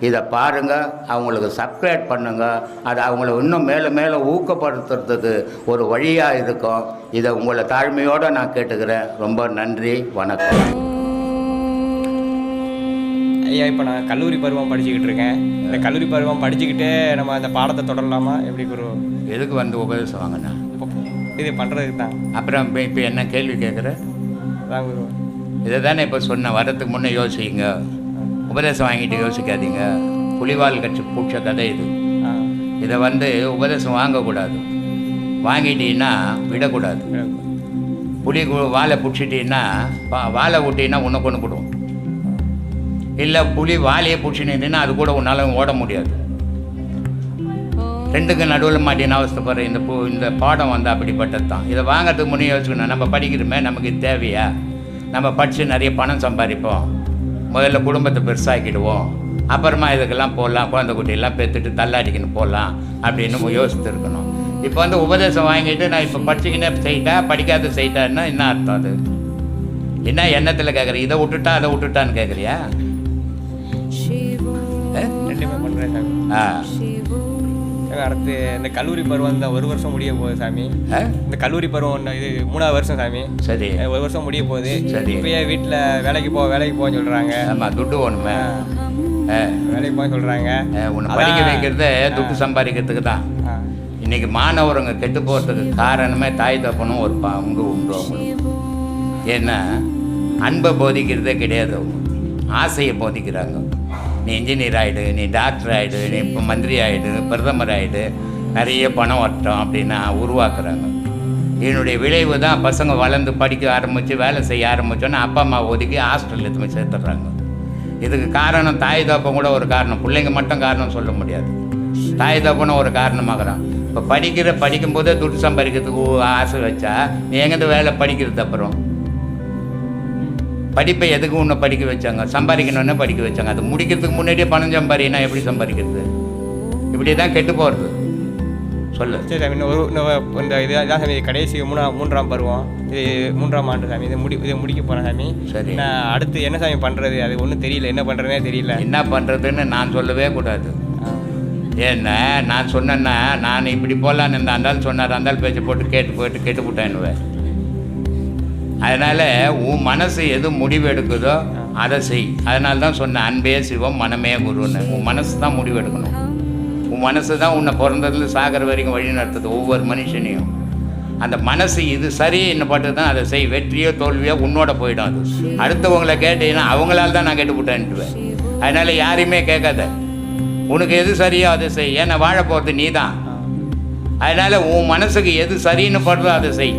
இதை பாருங்க அவங்களுக்கு சப்ஸ்கிரைப் பண்ணுங்க. அது அவங்கள இன்னும் மேலே மேலே ஊக்கப்படுத்துறதுக்கு ஒரு வழியாக இருக்கும். இதை உங்களை தாழ்மையோடு நான் கேட்டுக்கிறேன். ரொம்ப நன்றி வணக்கம். ஐயா இப்போ நான் கல்லூரி பருவம் படிச்சுக்கிட்டு இருக்கேன். இந்த கல்லூரி பருவம் படிச்சுக்கிட்டே நம்ம அந்த பாடத்தை தொடரலாமா? எப்படி குரு? எதுக்கு வந்து உபதேசம் இப்போ இது பண்ணுறதுக்கு தான். அப்புறம் இப்போ இப்போ என்ன கேள்வி கேட்குற அதான் குரு. இதை தானே இப்போ சொன்னேன் வரதுக்கு முன்னே யோசிங்க. உபதேசம் வாங்கிட்டு யோசிக்காதீங்க. புலிவால் கட்சி பூச்ச கதை இது. இதை வந்து உபதேசம் வாங்கக்கூடாது. வாங்கிட்டீங்கன்னா விடக்கூடாது. புலி கு- வாலை பிடிச்சிட்டீங்கன்னா வா- வாலை விட்டீங்கன்னா உனக்கு ஒன்று கொடுக்கும் இல்லை புலி வாலையை பிடிச்சினா அது கூட உன்னால் ஓட முடியாது. ரெண்டுக்கு நடுவில் மாட்டின அவஸ்தைப்படுற இந்த பூ இந்த பாடம் வந்து அப்படிப்பட்டது தான். இதை வாங்கிறதுக்கு முன்னே யோசிக்கணும். நம்ம படிக்கிறோமே நமக்கு தேவையா? நம்ம படித்து நிறைய பணம் சம்பாதிப்போம். முதல்ல குடும்பத்தை பெருசாக்கிடுவோம். அப்புறமா இதுக்கெல்லாம் போடலாம் குழந்தை குட்டியெல்லாம் பெற்றுட்டு தள்ளாடிக்கின்னு போடலாம் அப்படின்னு யோசித்து இருக்கணும் இப்போ வந்து உபதேசம் வாங்கிட்டு நான் இப்போ படிச்சுக்கினே செய்யிட்டா படிக்காத செய்யிட்டான்னா என்ன அர்த்தம் அது? என்ன எண்ணத்தில் கேட்குறேன் இதை விட்டுட்டா அதை விட்டுட்டான்னு கேட்குறியா ஆ. அடுத்து இந்த கல்லூரி பருவம் இந்த ஒரு வருஷம் முடிய போகுது சாமி. இந்த கல்லூரி பருவம் இது மூணாவது வருஷம் சாமி. சரி. ஒரு வருஷம் முடிய போகுது. சரி. இப்பயே வீட்டில் வேலைக்கு போ வேலைக்கு போன்னு சொல்கிறாங்க ஆமாம் துட்டு ஆ. வேலைக்கு போன்னு சொல்கிறாங்க உன்னை படிக்க வைக்கிறதே துட்டு சம்பாதிக்கிறதுக்கு தான். இன்னைக்கு மாணவருங்க கெட்டு போகிறதுக்கு காரணமே தாய் தப்பனும் ஒரு பங்கு உண்டு அவங்களுக்கு ஏன்னா அன்பை போதிக்கிறதே கிடையாது அவங்க. ஆசையை போதிக்கிறாங்க நீ இன்ஜினியர் ஆகிடு நீ டாக்டர் ஆகிடு நீ இப்போ மந்திரி ஆகிடு பிரதமர் ஆகிடு நிறைய பணம் வரட்டும் அப்படின்னு உருவாக்குறாங்க. இதனுடைய விளைவு தான் பசங்க வளர்ந்து படிக்க ஆரம்பித்து வேலை செய்ய ஆரம்பித்தோன்னே அப்பா அம்மா ஒதுக்கி ஹாஸ்டலில் எடுத்து போய் சேர்த்துடுறாங்க. இதுக்கு காரணம் தாய் தப்பம் கூட ஒரு காரணம். பிள்ளைங்க மட்டும் காரணம் சொல்ல முடியாது. தாய் தப்பனும் ஒரு காரணமாகறான். இப்போ படிக்கிற படிக்கும்போதே துட்டு சம்பாதிக்கிறதுக்கு ஆசை வச்சா நீ எங்கேருந்து வேலை படிக்கிறது அப்புறம்? படிப்பை எதுக்கு உன்னை படிக்க வச்சாங்க? சம்பாதிக்கணும்னு படிக்க வச்சாங்க. அது முடிக்கிறதுக்கு முன்னாடியே பணம் சம்பாதினா எப்படி சம்பாதிக்கிறது? இப்படி தான் கெட்டு போகிறது சொல்லு. சரி சாமி ஒரு இந்த இது இதான் சாமி கடைசி மூணா மூன்றாம் பருவம். இது மூன்றாம் ஆண்டு சாமி இது முடி இதை முடிக்க போகிறேன் சாமி. சரி. நான் அடுத்து என்ன சாமி பண்ணுறது அது ஒன்றும் தெரியல. என்ன பண்ணுறதுனே தெரியல. என்ன பண்ணுறதுன்னு நான் சொல்லவே கூடாது. ஏன்னா நான் சொன்னேன்னா நான் இப்படி போகலான்னு அந்தாள் சொன்னார் அந்தாள் பேச்சை போட்டு கேட்டு போயிட்டு கேட்டு விட்டேன்னுவேன் அதனால் உன் மனசு எது முடிவு எடுக்குதோ அதை செய். அதனால தான் சொன்னேன் அன்பே சிவம் மனமே குருன்னு. உன் மனசு தான் முடிவு எடுக்கணும் உன் மனசு தான் உன்னை பிறந்ததுல சாகிற வரைக்கும் வழி நடத்துது ஒவ்வொரு மனுஷனையும். அந்த மனசு இது சரி என்ன பாட்டு தான் அதை செய். வெற்றியோ தோல்வியோ உன்னோட போயிடும் அது. அடுத்தவங்களை கேட்டீங்கன்னா அவங்களால தான் நான் கேட்டுவிட்டேன்ட்டுவேன் அதனால் யாரையுமே கேட்காத. உனக்கு எது சரியோ அதை செய். ஏன்னா வாழ போகிறது நீ தான் அதனால் உன் மனசுக்கு எது சரின்னு படுறதோ அதை செய்.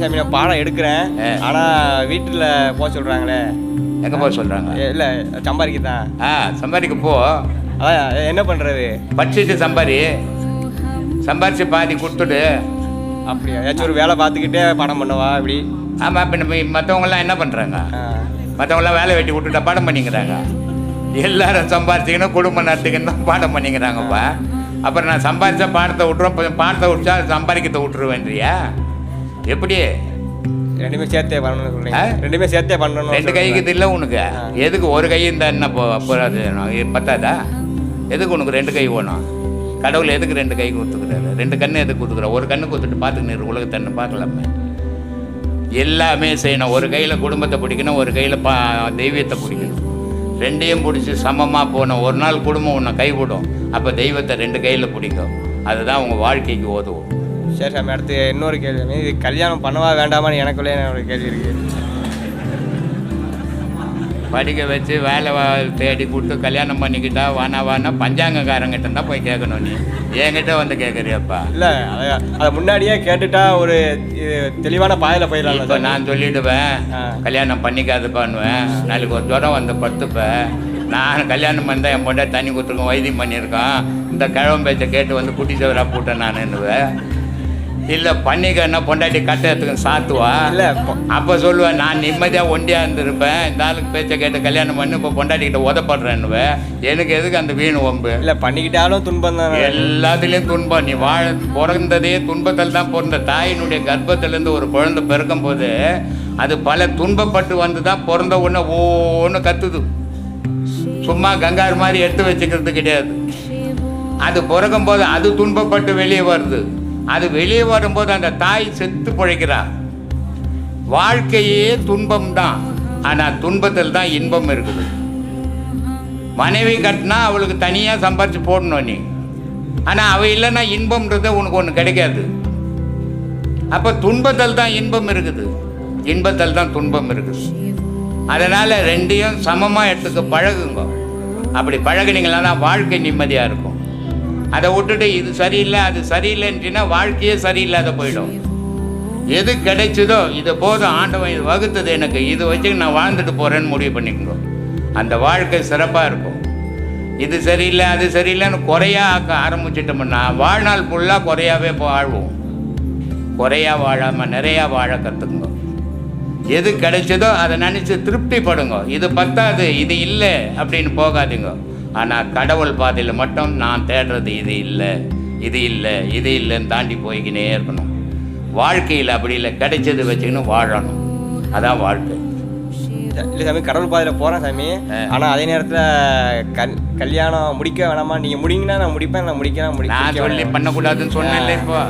சாமி நான் பாடம் எடுக்கிறேன். ஆனால் வீட்டில் போக சொல்கிறாங்களே எங்கே போக சொல்கிறாங்க இல்லை சம்பாதிக்க தான் ஆ சம்பாதிக்க போ. அதான் என்ன பண்ணுறது படிச்சுட்டு சம்பாரி சம்பாரிச்சு பாதி கொடுத்துட்டு அப்படியா? ஏதாச்சும் ஒரு வேலை பார்த்துக்கிட்டே படம் பண்ணவா இப்படி? ஆமாம் இப்போ நம்ம மற்றவங்களாம் என்ன பண்ணுறாங்க. மற்றவங்களாம் வேலை வெட்டி விட்டுட்டா பாடம் பண்ணிக்கிறாங்க. எல்லாரும் சம்பாரிச்சிக்கணும் குடும்பம் நடத்திக்கணும் தான் பாடம் பண்ணிக்கிறாங்கப்பா. அப்புறம் நான் சம்பாரிச்சா பாடத்தை விட்டுருவேன் இப்போ பாடத்தை விட்டா சம்பாதிக்கத்தை விட்டுருவேன்றியா? எப்படி? ரெண்டுமே சேர்த்தே சொல்றீங்க. ஆ? ரெண்டுமே சேர்த்தே பண்ணணும் ரெண்டு கைக்கு இது இல்லை உனக்கு எதுக்கு ஒரு கை இருந்தா என்ன போகாது பத்தாதா? எதுக்கு உனக்கு ரெண்டு கை வேணும்? கடவுள் எதுக்கு ரெண்டு கை கொடுத்துக்கிறாரு? ரெண்டு கண்ணு எதுக்கு கொடுத்துக்கிறார் ஒரு கண்ணு கொடுத்துட்டு பார்த்துக்கிட்டு உலகத்தண்ணு பார்க்கலாமே எல்லாமே செய்யணும். ஒரு கையில் குடும்பத்தை பிடிக்கணும் ஒரு கையில் பா தெய்வத்தை பிடிக்கணும். ரெண்டையும் பிடிச்சி சமமாக போன ஒரு நாள் குடும்பம் உன்னை கைவிடும். அப்போ தெய்வத்தை ரெண்டு கையில் பிடிக்கும். அதுதான் உங்கள் வாழ்க்கைக்கு உதவும். சரி சாமி அடுத்து இன்னொரு கேள்வி. இது கல்யாணம் பண்ணவா வேண்டாமான்னு எனக்குள்ளே ஒரு கேள்வி இருக்குது படிக்க வச்சு வேலை வா- தேடி கொடுத்து கல்யாணம் பண்ணிக்கிட்டா வானா வானா பஞ்சாங்கக்காரங்கிட்ட தான் போய் கேட்கணும் நீ. என்கிட்ட வந்து கேட்குறியப்பா? இல்லை அதை அதை முன்னாடியே கேட்டுட்டா ஒரு தெளிவான பாதையில் போயிடலாம் இப்போ நான் சொல்லிடுவேன். கல்யாணம் பண்ணிக்காது பண்ணுவேன் நாளைக்கு ஒரு ஜுரம் வந்து படுத்துப்பேன். நான் கல்யாணம் பண்ணி என் பொண்டை தண்ணி கொடுத்துருக்கோம் வைத்தியம் பண்ணியிருக்கான். இந்த கிழவன் பேச்சை கேட்டு வந்து குட்டி சவரா போட்டேன் நான் என்னுவேன் இல்லை பண்ணிக்கன்னா பொண்டாட்டி கட்டத்துக்கு சாத்துவா? இல்லை அப்போ சொல்லுவேன் நான் நிம்மதியாக ஒண்டியாக இருந்திருப்பேன். இந்த ஆளுக்கு பேச்சை கேட்டு கல்யாணம் பண்ணி இப்போ பொண்டாட்டிக்கிட்ட உதப்படுறேன்னுவேன் எனக்கு எதுக்கு அந்த வீண் ஒம்பு இல்லை பண்ணிக்கிட்டாலும் துன்பம் தானே. எல்லாத்துலேயும் துன்பம். நீ வாழ பிறந்ததே துன்பத்தில் தான் பிறந்த தாயினுடைய கர்ப்பத்திலேருந்து ஒரு குழந்தை பிறக்கும் போது அது பல துன்பப்பட்டு வந்து தான் பிறந்த உடனே ஒன்று கத்துது. சும்மா கங்கார் மாதிரி எடுத்து வச்சுக்கிறது கிடையாது. அது பிறக்கும் போது அது துன்பப்பட்டு வெளியே வருது. அது வெளியே வரும்போது அந்த தாய் செத்து பிழைக்கிறார். வாழ்க்கையே துன்பம் தான் ஆனால் துன்பத்தில் தான் இன்பம் இருக்குது. மனைவி கட்டினா அவளுக்கு தனியாக சம்பாரித்து போடணும் நீ. ஆனால் அவள் இல்லைன்னா இன்பம்ன்றது உனக்கு ஒன்று கிடைக்காது. அப்போ துன்பத்தில் தான் இன்பம் இருக்குது. இன்பத்தில் தான் துன்பம் இருக்குது. அதனால் ரெண்டையும் சமமாக எடுத்துக்க பழகுங்க. அப்படி பழகுனீங்களா வாழ்க்கை நிம்மதியாக இருக்கும். அதை விட்டுட்டு இது சரியில்லை அது சரியில்லைன்ட்டுனா வாழ்க்கையே சரியில்லாத போயிடும். எது கிடைச்சதோ இது போதும் ஆண்டவன் இது வகுத்தது எனக்கு. இது வச்சு நான் வாழ்ந்துட்டு போகிறேன்னு முடிவு பண்ணிக்கோங்க. அந்த வாழ்க்கை சிறப்பாக இருக்கும். இது சரியில்லை அது சரியில்லைன்னு குறையா ஆக்க ஆரம்பிச்சிட்டோம்னா வாழ்நாள் ஃபுல்லாக குறையாவே வாழ்வோம் குறையா வாழாமல் நிறையா வாழ கற்றுக்குங்க எது கிடைச்சதோ அதை நினச்சி திருப்திப்படுங்க. இது பத்தாது இது இல்லை அப்படின்னு போகாதீங்க. ஆனால் கடவுள் பாதையில் மட்டும் நான் தேடுறது இது இல்லை இது இல்லை இது இல்லைன்னு தாண்டி போய்க்கினே இருக்கணும். வாழ்க்கையில் அப்படி இல்லை கிடைச்சது வச்சுக்கின்னு வாழணும். அதான் வாழ்க்கை. இல்லை சாமி கடவுள் பாதையில் போகிறேன் சாமி. ஆனால் அதே நேரத்தில் கல் கல்யாணம் முடிக்க வேணாமா? நீங்கள் முடிங்கன்னா நான் முடிப்பேன் நான் முடிக்க நான் முடிக்க நான் சொல்லி? பண்ணக்கூடாதுன்னு சொன்னேன்ல இப்போ.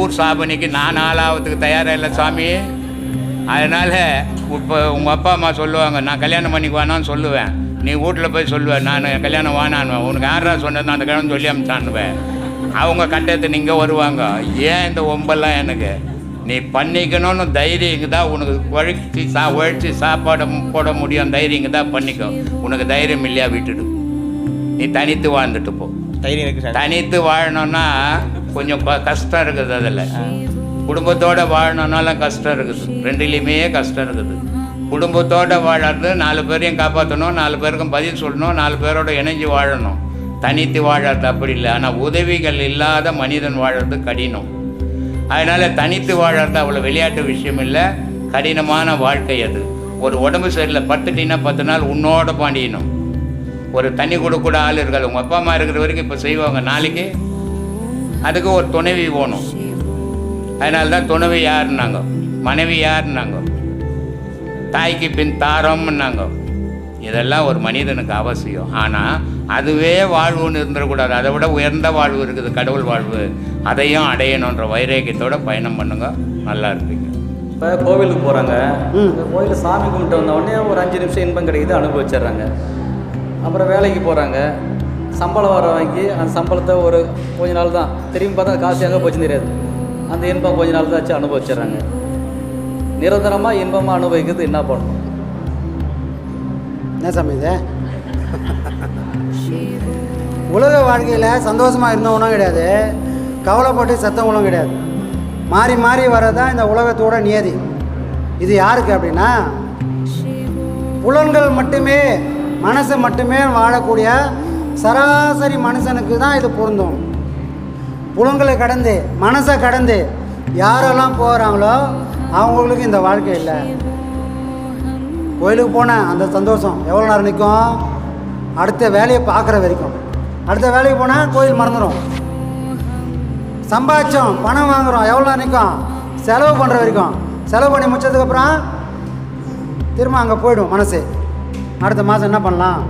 ஊர் சாபனைக்கு நான் ஆளாவதுக்கு தயாராக இல்லை சாமி. அதனால் இப்போ உங்கள் அப்பா அம்மா சொல்லுவாங்க நான் கல்யாணம் பண்ணிக்குவானான்னு சொல்லுவேன். நீ வீட்டில் போய் சொல்லுவேன் நான் கல்யாணம் வானான்னுவேன் உனக்கு யாரா சொன்னது அந்த கிழமை சொல்லி அமிச்சான்னுவேன் அவங்க கட்டத்தை நீங்கள் வருவாங்க. ஏன் இந்த ஒம்பெல்லாம் எனக்கு? நீ பண்ணிக்கணும்னு தைரியம் இங்கே தான் உனக்கு உழைச்சி சா உழைச்சி சாப்பாடு போட முடியும். தைரியம் இங்கே தான் பண்ணிக்கோ. உனக்கு தைரியம் இல்லையா விட்டுடு நீ தனித்து வாழ்ந்துட்டு போ. தைரியம் இருக்குது சாமி தனித்து வாழணும்னா கொஞ்சம் கஷ்டம் இருக்குது அதில். குடும்பத்தோட வாழணும்னாலும் கஷ்டம் இருக்குது. ரெண்டுலேயுமே கஷ்டம் இருக்குது. குடும்பத்தோட வாழறது நாலு பேரையும் காப்பாற்றணும் நாலு பேருக்கும் பதில் சொல்லணும் நாலு பேரோட இணைஞ்சு வாழணும். தனித்து வாழறது அப்படி இல்லை. ஆனால் உதவிகள் இல்லாத மனிதன் வாழறது கடினம். அதனால் தனித்து வாழறது அவ்வளோ விளையாட்டு விஷயம் இல்லை. கடினமான வாழ்க்கை அது. ஒரு உடம்பு சரியில்லை பத்துட்டினா பத்து நாள் உன்னோட பாண்டியணும் ஒரு தண்ணி கொடுக்கூட ஆள் இருக்காது. உங்கள் அப்பா அம்மா இருக்கிற வரைக்கும் இப்போ செய்வாங்க. நாளைக்கு அதுக்கு ஒரு துணைவி போகணும். அதனால தான் துணைவி யாருன்னாங்க? மனைவி யாருன்னாங்க? தாய்க்கு பின் தாரம்னாங்க. இதெல்லாம் ஒரு மனிதனுக்கு அவசியம். ஆனால் அதுவே வாழ்வுன்னு இருந்துடக்கூடாது அதை விட உயர்ந்த வாழ்வு இருக்குது கடவுள் வாழ்வு. அதையும் அடையணுன்ற வைராக்கியத்தோட பயணம் பண்ணுங்க. நல்லா இருப்பீங்க. இப்போ கோவிலுக்கு போகிறாங்க கோயிலில் சாமி கும்பிட்டு வந்த உடனே ஒரு அஞ்சு நிமிஷம் இன்பம் கிடைக்குது அனுபவிச்சிடுறாங்க. அப்புறம் வேலைக்கு போகிறாங்க சம்பளம் வர வாங்கி அந்த சம்பளத்தை ஒரு கொஞ்ச நாள் தான். திரும்பி பார்த்தா காசு எங்கே போச்சுன்னு தெரியாது. அந்த இன்பம் கொஞ்ச நாள் தாச்சும் அனுபவிச்சிடுறாங்க. நிரந்தரமாக இன்பமாக அனுபவிக்கிறது என்ன பண்ணணும்? என்ன சாமி இது? உலக வாழ்க்கையில் சந்தோஷமாக இருந்தவனும் கிடையாது. கவலைப்பட்டு செத்தவங்களும் கிடையாது. மாறி மாறி வரதான் இந்த உலகத்தோட நியதி. இது யாருக்கு அப்படின்னா புலன்கள் மட்டுமே மனசு மட்டுமே வாழக்கூடிய சராசரி மனுஷனுக்கு தான் இது பொருந்தும். புலன்களை கடந்து மனசை கடந்து யாரெல்லாம் போகிறாங்களோ அவங்களுக்கு இந்த வாழ்க்கை இல்லை. கோயிலுக்கு போனேன் அந்த சந்தோஷம் எவ்வளோ நேரம் நிற்கும்? அடுத்த வேலையை பார்க்குற வரைக்கும். அடுத்த வேலைக்கு போனால் கோயில் மறந்துடும் சம்பாதிச்சோம் பணம் வாங்குகிறோம் எவ்வளோ நேரம் நிற்கும்? செலவு பண்ணுற வரைக்கும். செலவு பண்ணி முடிச்சதுக்கப்புறம் திரும்ப அங்கே போயிடும் மனசு. அடுத்த மாதம் என்ன பண்ணலாம்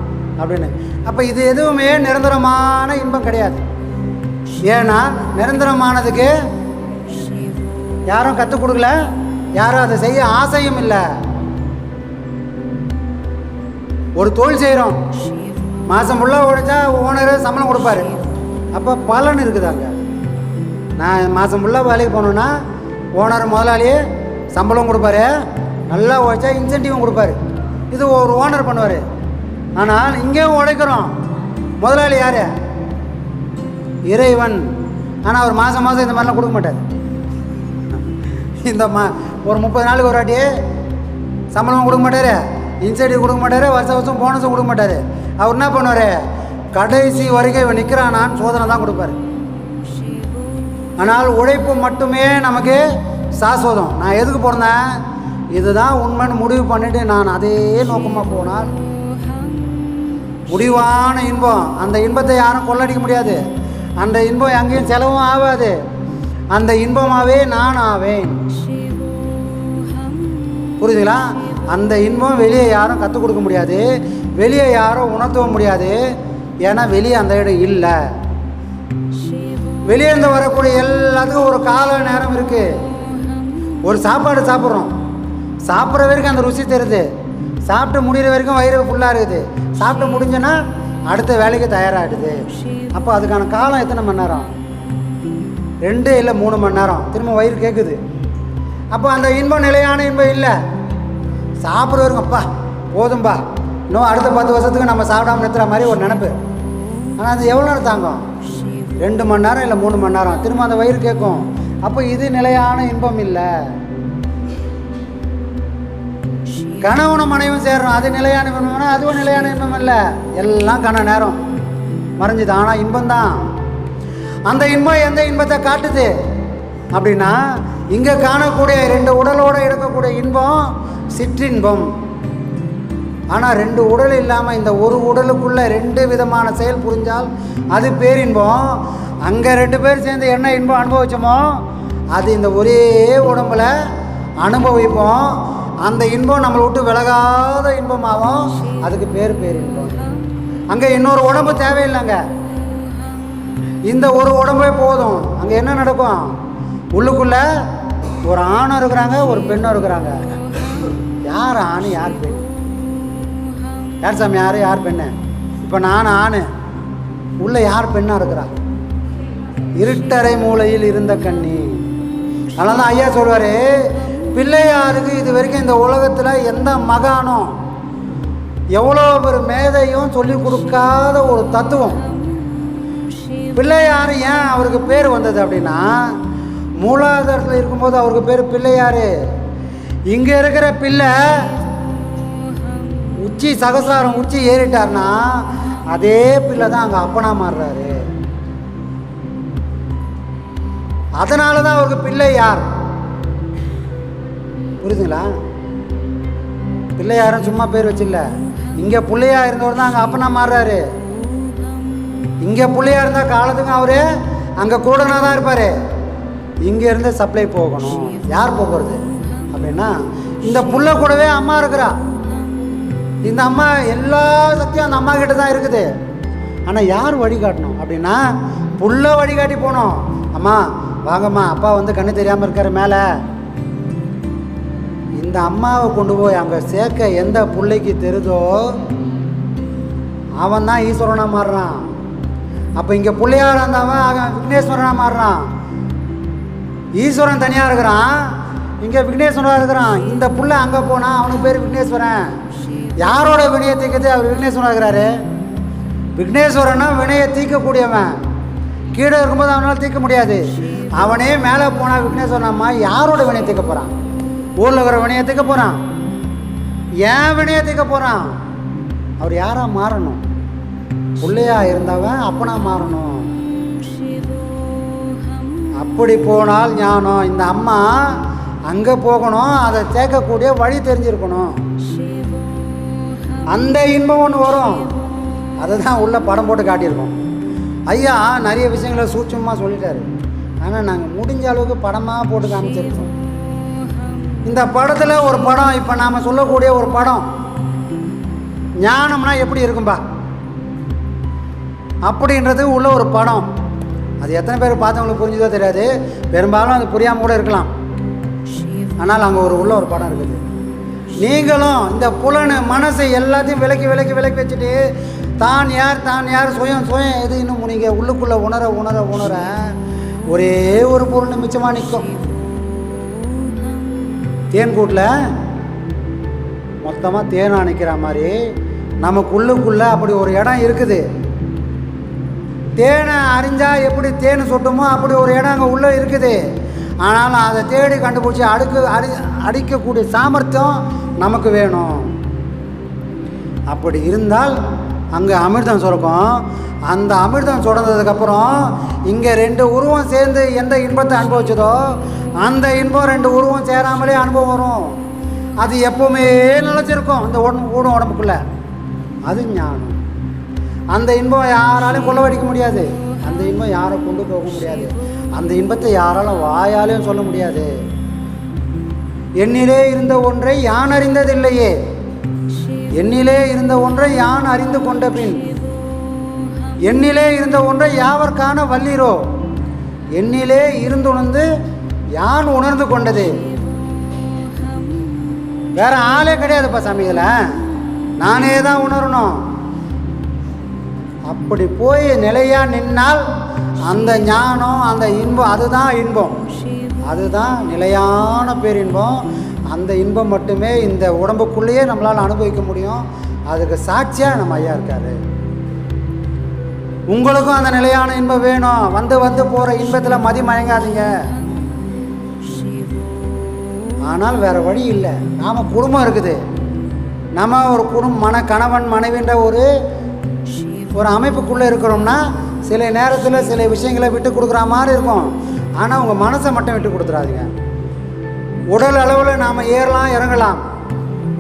அப்படின்னு. அப்போ இது எதுவுமே நிரந்தரமான இன்பம் கிடையாது. ஏன்னா நிரந்தரமானதுக்கு யாரும் கற்றுக் கொடுக்கல. யாரும் அதை செய்ய ஆசையும் இல்லை. ஒரு தொழில் செய்கிறோம் மாதம் ஃபுல்லாக உழைச்சா ஓனர் சம்பளம் கொடுப்பாரு. அப்போ பலன் இருக்குதாங்க நான் மாதம் ஃபுல்லாக வேலைக்கு போனோன்னா ஓனர் முதலாளியே சம்பளம் கொடுப்பாரு. நல்லா உழைச்சா இன்சென்டிவும் கொடுப்பாரு. இது ஒரு ஓனர் பண்ணுவார். ஆனால் இங்கேயும் உழைக்கிறோம். முதலாளி யார்? இறைவன். ஆனால் அவர் மாதம் மாதம் இந்த மாதிரிலாம் கொடுக்க மாட்டார். இந்த மா ஒரு முப்பது நாளுக்கு ஒரு வாட்டி சம்பளமும் கொடுக்க மாட்டார். இன்சென்டிவ் கொடுக்க மாட்டார் வருஷம் வருஷம் போனஸும் கொடுக்க மாட்டார். அவர் என்ன பண்ணுவார்? கடைசி வரைக்கும் இவன் நிற்கிறானான்னு சோதனை தான் கொடுப்பாரு. ஆனால் உழைப்பு மட்டுமே நமக்கு சாஸ்வதம். நான் எதுக்கு பிறந்தேன் இதுதான் உண்மைன்னு முடிவு பண்ணிட்டு நான் அதே நோக்கமாக போனால் முடிவான இன்பம். அந்த இன்பத்தை யாரும் கொள்ளடிக்க முடியாது. அந்த இன்பம் எங்கேயும் செலவும் ஆகாது. அந்த இன்பமாகவே நான் ஆவேன். புரியுதுங்களா அந்த இன்பம் வெளியே யாரும் கற்றுக் கொடுக்க முடியாது. வெளியே யாரும் உணர்த்தவும் முடியாது. ஏன்னா வெளியே அந்த இடம் இல்லை. வெளியே இருந்து வரக்கூடிய எல்லாத்துக்கும் ஒரு கால நேரம் இருக்குது ஒரு சாப்பாடு சாப்பிட்றோம். சாப்பிட்ற வரைக்கும் அந்த ருசி தெரியுது. சாப்பிட்டு முடிகிற வரைக்கும் வயிறு ஃபுல்லாக இருக்குது. சாப்பிட்டு முடிஞ்சோன்னா அடுத்த வேலைக்கு தயாராகிடுது அப்போ அதுக்கான காலம் எத்தனை மணி நேரம்? ரெண்டு இல்லை மூணு மணி நேரம். திரும்ப வயிறு கேட்குது அப்போ அந்த இன்பம் நிலையான இன்பம் இல்லை. சாப்பிட்ற போதும்பா. இன்னும் அடுத்த பத்து வருஷத்துக்கு நம்ம சாப்பிடாம நிறுத்துற மாதிரி ஒரு நினப்பு. ஆனால் அது எவ்வளோ நேரம் தாங்கும்? ரெண்டு மணி நேரம் இல்லை மூணு மணி நேரம். திரும்ப அந்த வயிறு கேட்கும். அப்போ இது நிலையான இன்பம் இல்லை. கணவனும் மனைவும் சேர்றோம் அது நிலையான இன்பம்னா அதுவும் நிலையான இன்பம் இல்லை. எல்லாம் கன நேரம். மறைஞ்சுது. ஆனால் இன்பம் தான் அந்த இன்பம் எந்த இன்பத்தை காட்டுது? அப்படின்னா இங்கே காணக்கூடிய ரெண்டு உடலோடு இருக்கக்கூடிய இன்பம் சிற்றின்பம். ஆனால் ரெண்டு உடல் இல்லாமல் இந்த ஒரு உடலுக்குள்ளே ரெண்டு விதமான செயல் புரிஞ்சால் அது பேரின்பம். அங்கே ரெண்டு பேர் சேர்ந்து என்ன இன்பம் அனுபவிச்சோமோ அது இந்த ஒரே உடம்புல அனுபவிப்போம். அந்த இன்பம் நம்மளை விட்டு விலகாத இன்பமாகும். அதுக்கு பேர் பேரின்பம். அங்கே இன்னொரு உடம்பு தேவையில்லைங்க. இந்த ஒரு உடம்பே போதும். அங்கே என்ன நடக்கும்? உள்ளுக்குள்ள ஒரு ஆணும் இருக்கிறாங்க ஒரு பெண்ணும் இருக்கிறாங்க. யார் ஆண் யார் பெண்? யார் சாமி யார் யார் பெண்ணு? இப்போ நான் ஆண். உள்ள யார் பெண்ணாக இருக்கிறா? இருட்டறை மூலையில் இருந்த கண்ணி. அதனால தான் ஐயா சொல்வார் பிள்ளையாருக்கு இது வரைக்கும் இந்த உலகத்தில் எந்த மகானும் எவ்வளோ ஒரு மேதையும் சொல்லி கொடுக்காத ஒரு தத்துவம். பிள்ளையார் ஏன் அவருக்கு பேர் வந்தது அப்படின்னா மூலாதாரத்தில் இருக்கும்போது அவருக்கு பேர் பிள்ளையார் இங்கே இருக்கிற பிள்ளை உச்சி சகசாரம் உச்சி ஏறிட்டார்னா அதே பிள்ளை தான் அங்கே அப்பனா மாறுறாரு. அதனால தான் அவருக்கு பிள்ளை யார்? புரியுதுங்களா? பிள்ளையாரும் சும்மா பேர் வச்சில்ல இங்கே பிள்ளையா இருந்தவர் தான் அங்கே அப்பனா மாறுறாரு. இங்கே பிள்ளையா இருந்தால் காலத்துக்கும் அவரு அங்கே கூடனா தான் இருப்பார். இங்கேருந்து சப்ளை போகணும். யார் போகிறது? அப்படின்னா இந்த புள்ள கூடவே அம்மா இருக்கிறா. இந்த அம்மா எல்லா சக்தியும் அந்த அம்மா கிட்ட தான் இருக்குது. ஆனால் யார் வழிகாட்டணும் அப்படின்னா புள்ள வழிகாட்டி போகணும். அம்மா வாங்கம்மா அப்பா வந்து கண்ணு தெரியாமல் இருக்காரு மேலே. இந்த அம்மாவை கொண்டு போய் அங்கே சேர்க்க எந்த பிள்ளைக்கு தெரிதோ அவன் தான் ஈஸ்வரனாக மாறுறான். அப்போ இங்கே பிள்ளையாராக இருந்தவன் அவன் விக்னேஸ்வரனாக மாறுறான். ஈஸ்வரன் தனியாக இருக்கிறான். இங்கே விக்னேஸ்வரனாக இருக்கிறான். இந்த புள்ள அங்கே போனால் அவனுக்கு பேர் விக்னேஸ்வரன். யாரோட வினையை தீர்க்கிறது? அவர் விக்னேஸ்வரனாக இருக்கிறாரு. விக்னேஸ்வரன்னா வினையை தீர்க்கக்கூடியவன். கீழே இருக்கும்போது அவனால் தீர்க்க முடியாது. அவனே மேலே போனால் விக்னேஸ்வரன் அம்மா யாரோட வினையை தீர்க்க போகிறான் ஊரில் இருக்கிற வினையை தீர்க்க போகிறான் ஏன் வினையை தீர்க்க போகிறான் அவர் யாராக மாறணும்? பிள்ளையாக இருந்தவன் அப்பனா மாறணும். அப்படி போனால் ஞானம். இந்த அம்மா அங்கே போகணும் அதை சேர்க்கக்கூடிய வழி தெரிஞ்சிருக்கணும். அந்த இன்பம் ஒன்று வரும். அதை தான் உள்ளே படம் போட்டு காட்டியிருக்கோம். ஐயா நிறைய விஷயங்களை சூட்சமாக சொல்லிட்டாரு. ஆனால் நாங்கள் முடிஞ்ச அளவுக்கு படமாக போட்டு காமிச்சிருக்கோம். இந்த படத்தில் ஒரு படம் இப்போ நாம் சொல்லக்கூடிய ஒரு படம். ஞானம்னா எப்படி இருக்கும்பா? அப்படின்றது உள்ள ஒரு படம். அது எத்தனை பேர் பார்த்தவங்களுக்கு புரிஞ்சுதோ தெரியாது. பெரும்பாலும் அது புரியாமல் கூட இருக்கலாம். ஆனால் அங்கே ஒரு உள்ள ஒரு படம் இருக்குது. நீங்களும் இந்த புலனு மனசை எல்லாத்தையும் விலக்கி விலக்கி விலக்கி வச்சுட்டு தான் யார் தான் யார் சுயம் சுயம் எது இன்னும் நீங்கள் உள்ளுக்குள்ளே உணர உணர உணர ஒரே ஒரு பொருள் மிச்சமாக நிற்கும். தேன் கூட்டில் மொத்தமாக தேன் நிற்கிற மாதிரி நமக்கு உள்ளுக்குள்ளே அப்படி ஒரு இடம் இருக்குது. தேனை அறிஞ்சால் எப்படி தேன் சொட்டுமோ அப்படி ஒரு இடம் அங்கே உள்ளே இருக்குது. ஆனாலும் அதை தேடி கண்டுபிடிச்சி அடுக்கு அடி அடிக்கக்கூடிய சாமர்த்தியம் நமக்கு வேணும். அப்படி இருந்தால் அங்கே அமிர்தம் சுரக்கும். அந்த அமிர்தம் சுரந்ததுக்கப்புறம் இங்கே ரெண்டு உருவம் சேர்ந்து எந்த இன்பத்தை அனுபவிச்சதோ அந்த இன்பம் ரெண்டு உருவம் சேராமலே அனுபவம் வரும். அது எப்பவுமே நிலச்சிருக்கும் அந்த உடம்பு ஊடும் உடம்புக்குள்ளே. அது ஞானம். அந்த இன்பம் யாராலையும் கொள்ளவடிக்க முடியாது. அந்த இன்பம் யாரும் கொண்டு போக முடியாது. அந்த இன்பத்தை யாராலும் வாயாலையும் சொல்ல முடியாது. என்னிலே இருந்த ஒன்றை யான் அறிந்ததில்லையே. என்னிலே இருந்த ஒன்றை யான் அறிந்து கொண்ட பின். என்னிலே இருந்த ஒன்றை யாவர் வல்லிரோ. என்னிலே இருந்துணர்ந்து யான் உணர்ந்து கொண்டது. வேற ஆளே கிடையாதுப்பா சாமி இதில். நானே தான் உணரணும். அப்படி போய் நிலையாக நின்னால் அந்த ஞானம் அந்த இன்பம் அதுதான் இன்பம். அதுதான் நிலையான பேரின்பம். அந்த இன்பம் மட்டுமே இந்த உடம்புக்குள்ளேயே நம்மளால் அனுபவிக்க முடியும். அதுக்கு சாட்சியாக நம்ம ஐயா இருக்காரு. உங்களுக்கும் அந்த நிலையான இன்பம் வேணும். வந்து வந்து போகிற இன்பத்தில் மதி மயங்காதீங்க. ஆனால் வேற வழி இல்லை. நாம் குடும்பம் இருக்குது. நம்ம ஒரு குடும்பம் மன கணவன் மனைவின்ற ஒரு ஒரு அமைப்புக்குள்ளே இருக்கிறோம்னா சில நேரத்தில் சில விஷயங்களை விட்டு கொடுக்குற மாதிரி இருக்கும். ஆனால் உங்கள் மனசை மட்டும் விட்டு கொடுத்துறாதீங்க உடல் அளவில் நாம் ஏறலாம் இறங்கலாம்.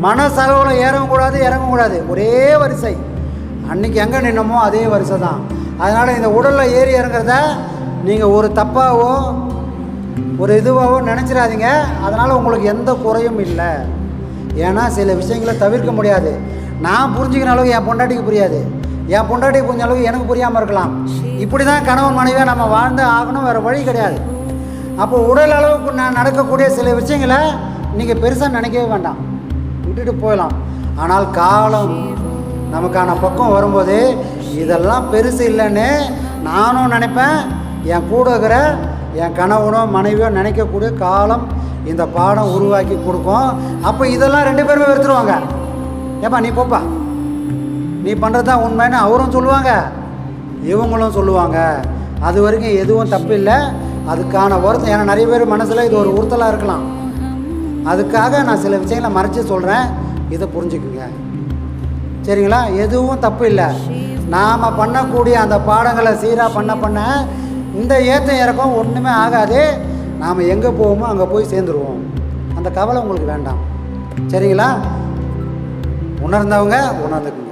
மனசளவில் ஏறவும் கூடாது இறங்கவும் கூடாது. ஒரே வரிசை. அன்றைக்கி எங்கே நின்னமோ அதே வரிசை தான். அதனால் இந்த உடலில் ஏறி இறங்குறத நீங்கள் ஒரு தப்பாகவோ ஒரு இதுவாகவோ நினச்சிடாதீங்க. அதனால் உங்களுக்கு எந்த குறையும் இல்லை. ஏன்னா சில விஷயங்களை தவிர்க்க முடியாது. நான் புரிஞ்சுக்கிற அளவுக்கு என் பொண்டாட்டிக்கு புரியாது. என் பொண்டாட்டி புரிஞ்ச அளவுக்கு எனக்கு புரியாமல் இருக்கலாம். இப்படி தான் கணவன் மனைவியாக நம்ம வாழ்ந்து ஆகணும் வேறு வழி கிடையாது. அப்போ உடல் அளவுக்கு நான் நடக்கக்கூடிய சில விஷயங்களை நீங்கள் பெருசாக நினைக்கவே வேண்டாம். விட்டுட்டு போயிடலாம். ஆனால் காலம் நமக்கான பக்கம் வரும்போது இதெல்லாம் பெருசு இல்லைன்னு நானும் நினைப்பேன். என் கூட இருக்கிற என் கணவனோ மனைவியோ நினைக்கக்கூடிய காலம் இந்த பாடம் உருவாக்கி கொடுக்கும். அப்போ இதெல்லாம் ரெண்டு பேருமே வெறுத்துருவாங்க. ஏப்பா நீ போப்பா. நீ பண்ணுறது தான் உண்மைன்னு அவரும் சொல்லுவாங்க. இவங்களும் சொல்லுவாங்க. அது வரைக்கும் எதுவும் தப்பு இல்லை. அதுக்கான வருத்தம் ஏன்னா நிறைய பேர் மனசில் இது ஒரு உறுத்தலாக இருக்கலாம். அதுக்காக நான் சில விஷயங்களை மறைச்சி சொல்கிறேன் இதை புரிஞ்சுக்குங்க. சரிங்களா? எதுவும் தப்பு இல்லை. நாம் பண்ணக்கூடிய அந்த பாடங்களை சீராக பண்ண பண்ண இந்த ஏற்றம் இறக்கம் ஒன்றுமே ஆகாது. நாம் எங்கே போவோமோ அங்கே போய் சேர்ந்துருவோம். அந்த கவலை உங்களுக்கு வேண்டாம். சரிங்களா? உணர்ந்தவங்க உணர்ந்துக்குங்க.